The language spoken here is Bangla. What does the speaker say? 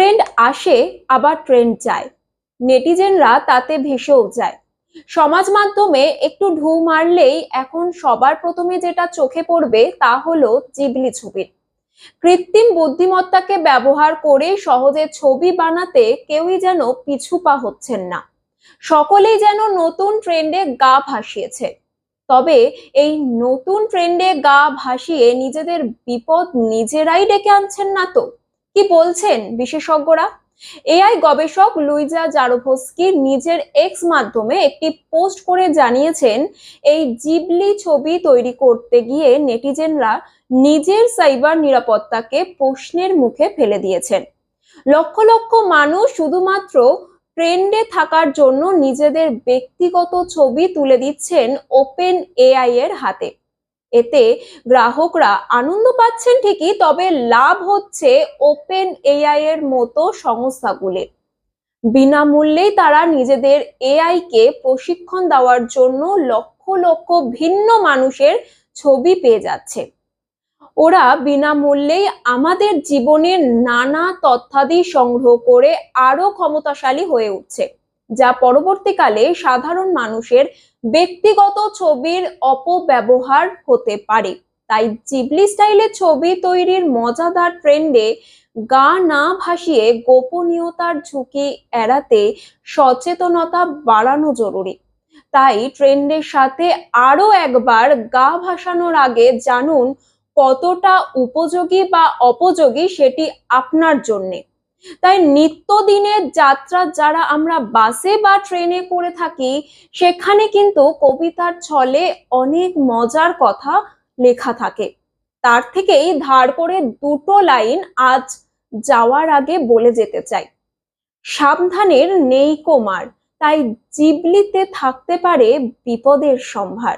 ট্রেন্ড আসে, আবার ট্রেন্ড যায়। নেটিজেনরা তাতে ভেসেও যায়। সমাজ মাধ্যমে একটু ঢু মারলেই এখন সবার প্রথমে যেটা চোখে পড়বে তা হলো জিবলি ছবির কৃত্রিম বুদ্ধিমত্তাকে ব্যবহার করে সহজে ছবি বানাতে কেউই যেন পিছু পা হচ্ছেন না। সকলেই যেন নতুন ট্রেন্ডে গা ভাসিয়েছে। তবে এই নতুন ট্রেন্ডে গা ভাসিয়ে নিজেদের বিপদ নিজেরাই ডেকে আনছেন না তো? কি বলছেন বিশেষজ্ঞরা? এআই গবেষক লুইজা জারোভস্কি নিজের এক্স মাধ্যমে একটি পোস্ট করে জানিয়েছেন, এই জিবলি ছবি তৈরি করতে গিয়ে নেটিজেনরা নিজের সাইবার নিরাপত্তাকে প্রশ্নের মুখে ফেলে দিয়েছেন। লক্ষ লক্ষ মানুষ শুধুমাত্র ট্রেন্ডে থাকার জন্য নিজেদের ব্যক্তিগত ছবি তুলে দিচ্ছেন ওপেন এআই এর হাতে। এতে গ্রাহকরা আনন্দ পাচ্ছেন ঠিকই, তবে লাভ হচ্ছে ওপেন এআই এর মতো সংস্থাগুলির। বিনামূল্যেই তারা নিজেদের এআই কে প্রশিক্ষণ দেওয়ার জন্য লক্ষ লক্ষ ভিন্ন মানুষের ছবি পেয়ে যাচ্ছে। ওরা বিনামূল্যেই আমাদের জীবনের নানা তথ্যাদি সংগ্রহ করে আরও ক্ষমতাশালী হয়ে উঠছে। যা পরবর্তীকালে সাধারণ মানুষের ব্যক্তিগত ছবির অপব্যবহার হতে পারে। তাই জিবলি স্টাইলে ছবি তৈরির মজাদার ট্রেন্ডে গা না ভাসিয়ে গোপনীয়তার ঝুঁকি এড়াতে সচেতনতা বাড়ানো জরুরি। তাই ট্রেন্ডের সাথে আরও একবার গা ভাসানোর আগে জানুন কতটা উপযোগী বা অপযোগী সেটি আপনার জন্যে। তাই নিত্যদিনের যাত্রা যারা আমরা বাসে বা ট্রেনে করে থাকি, সেখানে কিন্তু কবিতার ছলে অনেক মজার কথা লেখা থাকে। তার থেকেই ধার করে দুটো লাইন আজ যাওয়ার আগে বলে যেতে চাই। সাবধানের নেই কোমার, তাই জিবলিতে থাকতে পারে বিপদের সম্ভার।